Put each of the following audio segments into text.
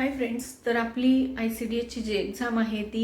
हाय friends तर आपली I C D एसची जी एक्झाम आहे ती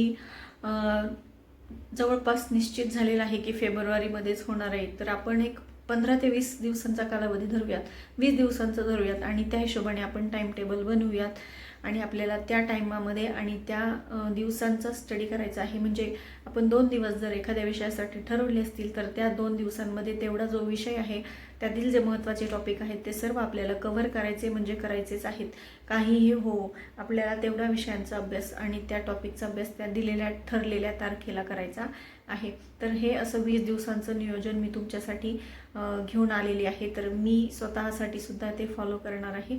जवळपास निश्चित झालेलं आहे की फेब्रुवारीमध्येच होणार आहे. तर आपण एक पंधरा ते वीस दिवसांचा कालावधी धरूयात. वीस दिवसांचा धरूयात आणि त्या हिशोबाने आपण टाईम टेबल बनवूयात. आणि आपल्याला त्या टाईमामध्ये आणि त्या दिवसांचा स्टडी करायचा आहे. म्हणजे आपण दोन दिवस जर एखाद्या विषयासाठी ठरवले असतील तर त्या दोन दिवसांमध्ये तेवढा जो विषय आहे त्यातील जे महत्त्वाचे टॉपिक आहेत ते सर्व आपल्याला कव्हर करायचे म्हणजे करायचेच आहेत. काहीही हो आपल्याला तेवढा विषयांचा अभ्यास आणि त्या टॉपिकचा अभ्यास त्या दिलेल्या ठरलेल्या तारखेला करायचा आहे. तर हे असं वीस दिवसांचं नियोजन मी तुमच्यासाठी घेऊन आलेली आहे. तर मी स्वतःसाठी सुद्धा ते फॉलो करणार आहे.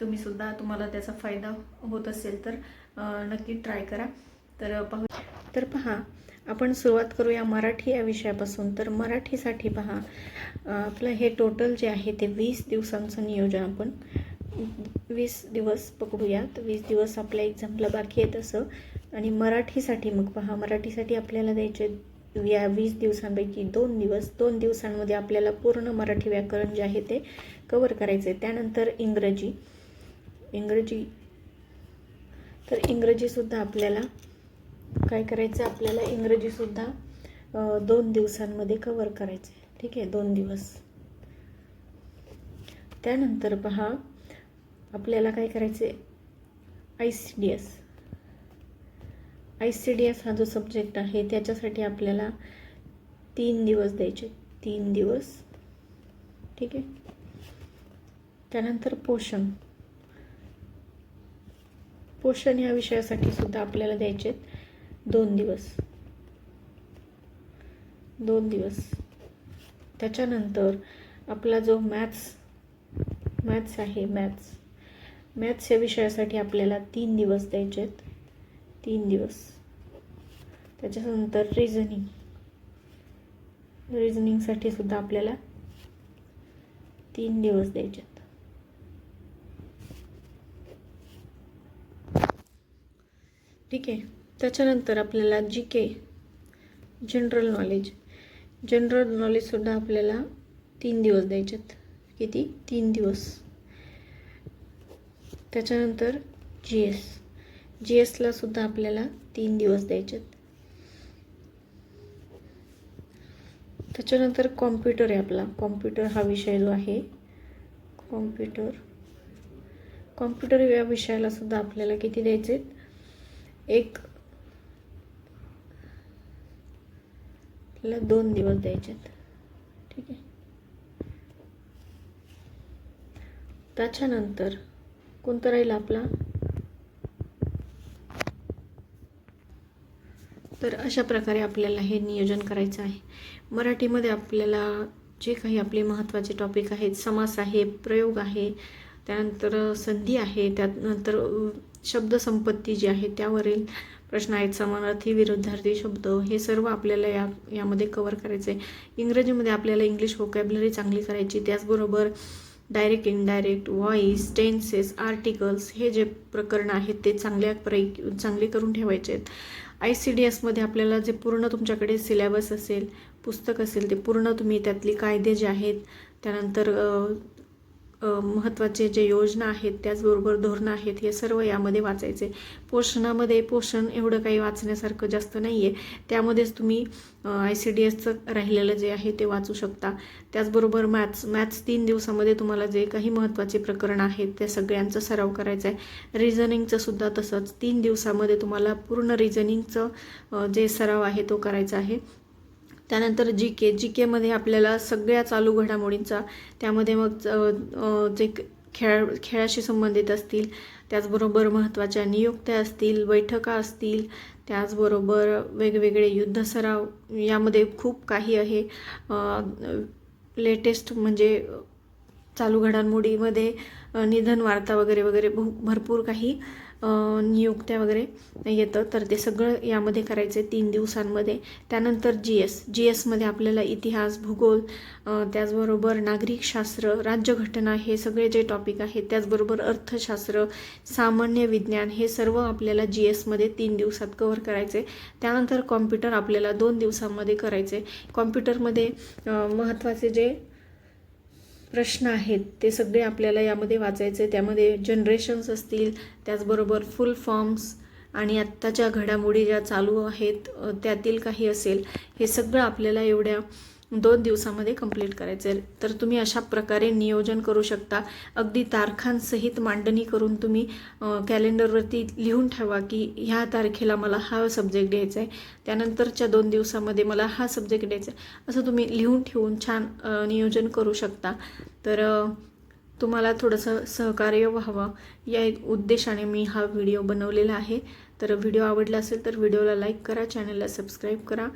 तुम्ही सुद्धा तुम्हाला त्याचा फायदा होत असेल तर नक्की ट्राय करा. तर पाहू तर पहा आपण सुरुवात करूया मराठी या विषयापासून. तर मराठीसाठी पहा आपलं हे टोटल जे आहे ते वीस दिवसांचं नियोजन आपण वीस दिवस पकडूयात वीस दिवस आपल्या एक्झामला बाकी आहे तसं. आणि मराठीसाठी मग पहा मराठीसाठी आपल्याला द्यायचे या वीस दिवसांपैकी दोन दिवस. दोन दिवसांमध्ये आपल्याला पूर्ण मराठी व्याकरण जे आहे ते कवर करायचं आहे त्यानंतर इंग्रजी. इंग्रजी. तर इंग्रजीसुद्धा आपल्याला काय करायचं? आहे आपल्याला इंग्रजीसुद्धा दोन दिवसांमध्ये कवर करायचं आहे. ठीक आहे? दोन दिवस. त्यानंतर पहा आपल्याला काय करायचं आहे I C D S I C D S हा जो सब्जेक्ट आहे त्याच्यासाठी आपल्याला तीन दिवस द्यायचे. तीन दिवस. ठीक आहे? त्यानंतर पोषण. पोषण या विषयासाठी सुद्धा आपल्याला द्यायचे आहेत दोन दिवस. दोन दिवस. त्याच्यानंतर आपला जो मॅथ्स मॅथ्स आहे मॅथ्स मॅथ्स या विषयासाठी आपल्याला तीन दिवस द्यायचे आहेत तीन दिवस. त्याच्यानंतर रिझनिंग रिझनिंगसाठी सुद्धा आपल्याला तीन दिवस द्यायचे आहेत ठीक आहे. त्याच्यानंतर आपल्याला G K general knowledge general नॉलेजसुद्धा आपल्याला तीन दिवस द्यायचे आहेत किती? तीन दिवस. त्याच्यानंतर जी एस जी एसला सुद्धा आपल्याला तीन दिवस द्यायचेत. त्याच्यानंतर कॉम्प्युटर आहे आपला. कॉम्प्युटर हा विषय जो आहे कॉम्प्युटर कॉम्प्युटर या विषयाला सुद्धा आपल्याला किती द्यायचे एक. आपल्याला दोन दिवस द्यायचे आहेत ठीक आहे. त्याच्यानंतर कोणतं राहील आपला? तर अशा प्रकारे आपल्याला हे नियोजन करायचं आहे. मराठीमध्ये आपल्याला जे काही आपले महत्त्वाचे टॉपिक आहेत समास आहे प्रयोग आहे त्यानंतर संधी आहे. त्यानंतर शब्दसंपत्ती जी आहे त्यावरील प्रश्न आहेत. समानार्थी विरुद्धार्थी शब्द हे सर्व आपल्याला या यामध्ये कवर करायचं आहे. इंग्रजीमध्ये आपल्याला इंग्लिश व्होकॅबलरी चांगली करायची त्याचबरोबर direct indirect voice tenses articles हे जे प्रकरण आहेत ते चांगल्या प्रै चांगले करून ठेवायचे आहेत. आय सी डी एसमध्ये आपल्याला जे पूर्ण तुमच्याकडे सिलेबस असेल पुस्तक असेल ते पूर्ण तुम्ही त्यातली कायदे जे आहेत त्यानंतर महत्त्वाचे जे योजना आहेत त्याचबरोबर धोरणं आहेत हे सर्व यामध्ये वाचायचे. पोषणामध्ये पोषण एवढं काही वाचण्यासारखं जास्त नाही आहे त्यामध्येच तुम्ही आय सी डी एसचं राहिलेलं जे आहे ते वाचू शकता. त्याचबरोबर मॅथ्स मॅथ्स तीन दिवसामध्ये तुम्हाला जे काही महत्त्वाचे प्रकरण आहेत त्या सगळ्यांचा सराव करायचा आहे. रिझनिंगचं सुद्धा तसंच तीन दिवसामध्ये तुम्हाला पूर्ण रिझनिंगचं जे सराव आहे तो करायचा आहे. त्यानंतर जी के जी केमध्ये आपल्याला सगळ्या चालू घडामोडींचा त्यामध्ये मग जे खेळा खेळाशी संबंधित असतील त्याचबरोबर महत्त्वाच्या नियुक्त्या असतील बैठका असतील त्याचबरोबर वेगवेगळे युद्ध सराव यामध्ये खूप काही आहे. लेटेस्ट म्हणजे चालू घडामोडीमध्ये निधन वार्ता वगैरे वगैरे भू भरपूर काही नियुक्त्या वगैरे येतं. तर ते सगळं यामध्ये करायचं आहे तीन दिवसांमध्ये. त्यानंतर जी एस जी एसमध्ये आपल्याला इतिहास भूगोल त्याचबरोबर नागरिकशास्त्र राज्यघटना हे सगळे जे टॉपिक आहेत त्याचबरोबर अर्थशास्त्र सामान्य विज्ञान हे सर्व आपल्याला जी एसमध्ये तीन दिवसात कव्हर करायचे त्यानंतर कॉम्प्युटर आपल्याला दोन दिवसांमध्ये करायचे कॉम्प्युटरमध्ये महत्त्वाचे जे प्रश्न आहेत ते सगळे आपल्याला यामध्ये वाचायचे त्यामध्ये जनरेशन्स असतील त्याचबरोबर फुल फॉर्म्स आणि आत्ताच्या घडामोडी ज्या चालू आहेत त्यातील काही असेल हे सगळं आपल्याला एवढ्या दोन दिवसामध्ये कंप्लीट करायचं. आहे तर तुम्ही अशा प्रकारे नियोजन करू शकता. अगदी तारखांसहित मांडणी करून तुम्ही कॅलेंडरवरती लिहून ठेवा की ह्या तारखेला मला हा सब्जेक्ट द्यायचा आहे. त्यानंतरच्या दोन दिवसामध्ये मला हा सब्जेक्ट द्यायचा आहे. असं तुम्ही लिहून ठेवून छान नियोजन करू शकता. तर तुम्हाला थोडंसं सहकार्य व्हावं. या उद्देशाने मी हा व्हिडिओ बनवलेला आहे. तर व्हिडिओ आवडला असेल तर व्हिडिओला लाईक करा चॅनलला सबस्क्राईब करा.